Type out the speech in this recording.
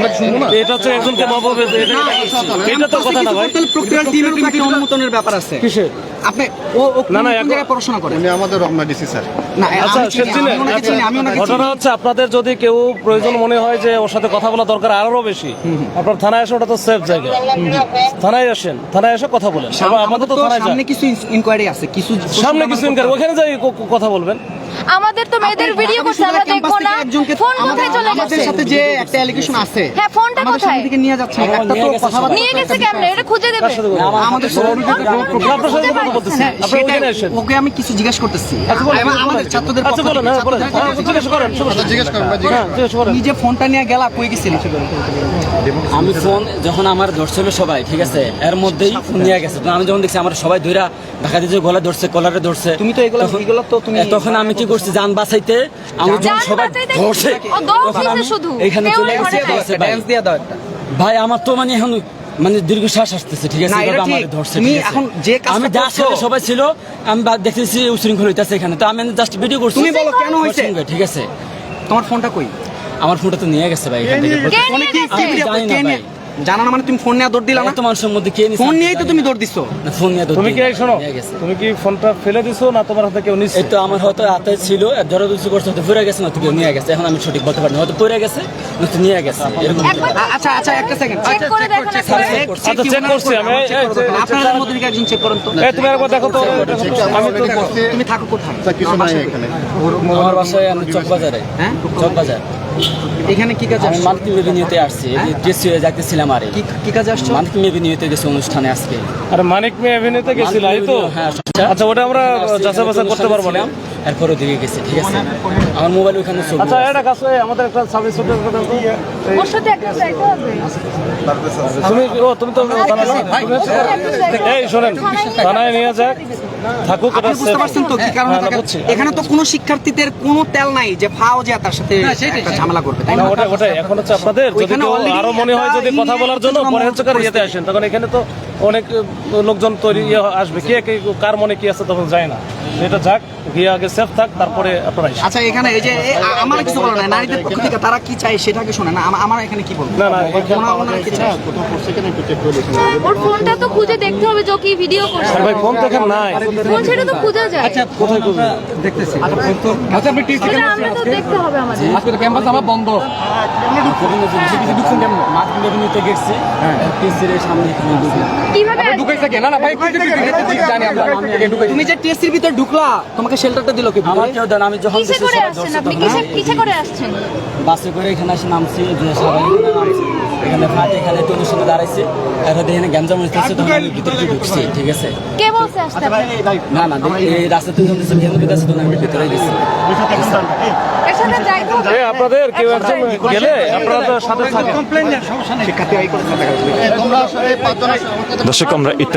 আমরা শুনব না? এটা হচ্ছে একজনকে মাপবে এটা এটা তো কথা না ভাই। প্রক্রিয়ার টিমের একটা অনুমোদনের ব্যাপার আছে। কিসের? আপনি ও ও না, না জায়গায় পড়াশোনা করে? উনি আমাদের রমনা ডিসি স্যার। না আচ্ছা ওনাকে ঘটনা হচ্ছে আপনাদের যদি কেউ প্রয়োজন মনে হয় যে ওর সাথে কথা বলা দরকার আরও বেশি আপনার থানায় আসে ওটা তো সেফ জায়গা। থানায় আসেন থানায় এসে কথা বলেন। আমাদের তো থানায় সামনে কিছু ইনকোয়ারি আছে কিছু সামনে কিছু ইনকার ওখানে যাই কথা বলবেন। আমাদের তো মেয়েদের ভিডিও করছে আমরা দেখব না। ফোন কোথায় চলে গেছে? আমাদের সাথে যে একটা অ্যালিগেশন আছে হ্যাঁ ফোনটা কোথায়? থেকে নিয়ে যাচ্ছে একটা তো কথাবার্তা নিয়ে গেছে কেমনে? এটা খুঁজে দেবে। কথা? আমাদের কথা আসেন ওকে আমি কিছু জিজ্ঞেস করতেছি। আচ্ছা, বলেন, আমাদের ছাত্রদের আচ্ছা পক্ষ বলেন থেকে- হ্যাঁ হ্যাঁ, জিজ্ঞেস করেন সমস্যা জিজ্ঞেস করেন ভাই, হ্যাঁ জিজ্ঞেস করেন। তুমি ফোনটা নিয়ে গেলা কই গেছিল আমি ফোন যখন আমার ধরছিল সবাই ঠিক আছে? এর মধ্যেই ফোন নিয়ে গেছে। তো আমি যখন দেখছি আমার সবাই ধইরা ঢাকা দিয়ে গলা ধরছে কলারে ধরছে তুমি তো এগুলো তখন- এগুলো তো তুমি তখন আমি কি করছি যান বাঁচাইতে। আমি সবাই ধরছে কেউ চলে গেছি ভাই ড্যান্স দিয়ে দাও একটা ভাই আমার তো মানে এখন মানে দীর্ঘ শ্বাস আসতেছে ঠিক আছে? ধরছে আছে। এখন যে আমি যা ছেলে সবাই ছিল আমি বা- দেখতেছি উশৃঙ্খল হইতাছে এখানে। তো আমি জাস্ট ভিডিও করছি। তুমি বলো কেন উশৃঙ্খল, ঠিক আছে? তোমার ফোনটা কই? আমার ফোনটা তো নিয়ে গেছে ভাই এখান থেকে কে ফোনে নিয়ে কি গেছে? কি জানি না কে নিয়ে- জানা না মানে তুমি ফোন নিয়ে দৌড় দিলা না? এত মানুষের মধ্যে কে নিছে? ফোন নিয়েই তো তুমি না। দৌড় দিছো। না, ফোন নিয়ে তুমি কি শোনো তুমি কি ফোনটা ফেলে দিছো না তোমার হাতে কেউ নিচ্ছে এই তো আমার হয়তো হাতে ছিল জড়ো দুসু করছে হয়তো পড়ে গেছে না কেউ নিয়ে গেছে। এখন আমি সঠিক বলতে পারি না হয়তো পড়ে গেছে নয়তো নিয়ে গেছে এরকম। আচ্ছা আচ্ছা একটা সেকেন্ড চেক করে দেখো না করছি। আচ্ছা চেক করছি আমি। আপনাদের মধ্যে থেকে একজন চেক করুন তো। এই, তুমি একবার দেখো তো আমি তো তুমি থাকো কোথায়? স্যার কিছু নাই এখানে। আমার বাসায় আমি চক বাজারে হ্যাঁ? চক বাজার এখানে কি কাজে আমি? মান্থলি রেভিনিউতে আসছি টেস্ট হয়ে। যাইতেছিলাম আরে। কি কি কাজে আসছো? মান্থলি রেভিনিউতে গেছে অনুষ্ঠানে আজকে। আরে মানিক মে এভিনিউতে গেছিল এই তো? হ্যাঁ আচ্ছা। ওটা আমরা যাচাই বাছাই করতে পারব না। এরপর ওদিকে গেছে ঠিক আছে। আমার মোবাইল ওখানে ছবি আচ্ছা এটা কাছে আমাদের একটা সার্ভিস হোটেল ওর সাথে একটা চাইতে হবে তুমি ও তুমি তো? এই শোনেন থানায় নিয়ে যাক। থাকুক আপনি বুঝতে পারছেন তো কি কারণে হ্যাঁ, তাকে- এখানে তো কোনো শিক্ষার্থীদের কোনো তেল নাই যে ফাও যে তার সাথে একটা ঝামেলা করবে তাই না, ওটা ওটাই এখন হচ্ছে আপনাদের যদি কেউ আরও মনে হয় যদি কথা বলার জন্য পরে হচ্ছে কার ইয়েতে আসেন তখন এখানে তো অনেক লোকজন তৈরি ইয়ে আসবে। কে কে কার মনে কি আছে তখন যায় না। এটা যাক গিয়ে আগে সেফ থাক তারপরে আপনারা আচ্ছা এখানে এই যে আমার কিছু বলো না নারীদের পক্ষ থেকে তারা কি চায় সেটাকে শোনে না আমার এখানে কি বলব? না না ওনারা ওনারা কি চায়? কোথাও করছে কিনা একটু চেক করে দেখুন ওর ফোনটা তো খুঁজে দেখতে হবে যে কি ভিডিও করছে। ভাই ফোন তো এখানে নাই। ফোন ছেড়ে তো খুঁজে যায়। কোথায় করবে দেখতেছি আচ্ছা আপনি টিসি ওটা আমরা তো দেখতে হবে আমাদের। আজকে ক্যাম্পাস আমার বন্ধ। মান্থলি রেভিনিউতে গেছে। টেস্টের সামনে কীভাবে ঢুকাইছে কে? না না ভাই জানি আমরা। তুমি যে টিএসসির ভিতর ঢুকলা তোমাকে শেল্টারটা দিল কি আমার কেউ দেন আমি যখন কিসে করে আসছেন আপনি? কিসে কিসে করে আসছেন? বাসে করে এখানে এসে নামছি যে সবাই এখানে ফাটে এখানে তো অনুষ্ঠানে দাঁড়াইছে। এরপর এখানে গ্যাঞ্জাম হইতেছে তখন আমি ভিতরে ঢুকছি ঠিক আছে? কে বলছে আসতে? না না যখন ভিতরে গেছি। আপনাদের কেউ একজন গেলে আপনারা তো সাথে থাকেন। দর্শক আমরা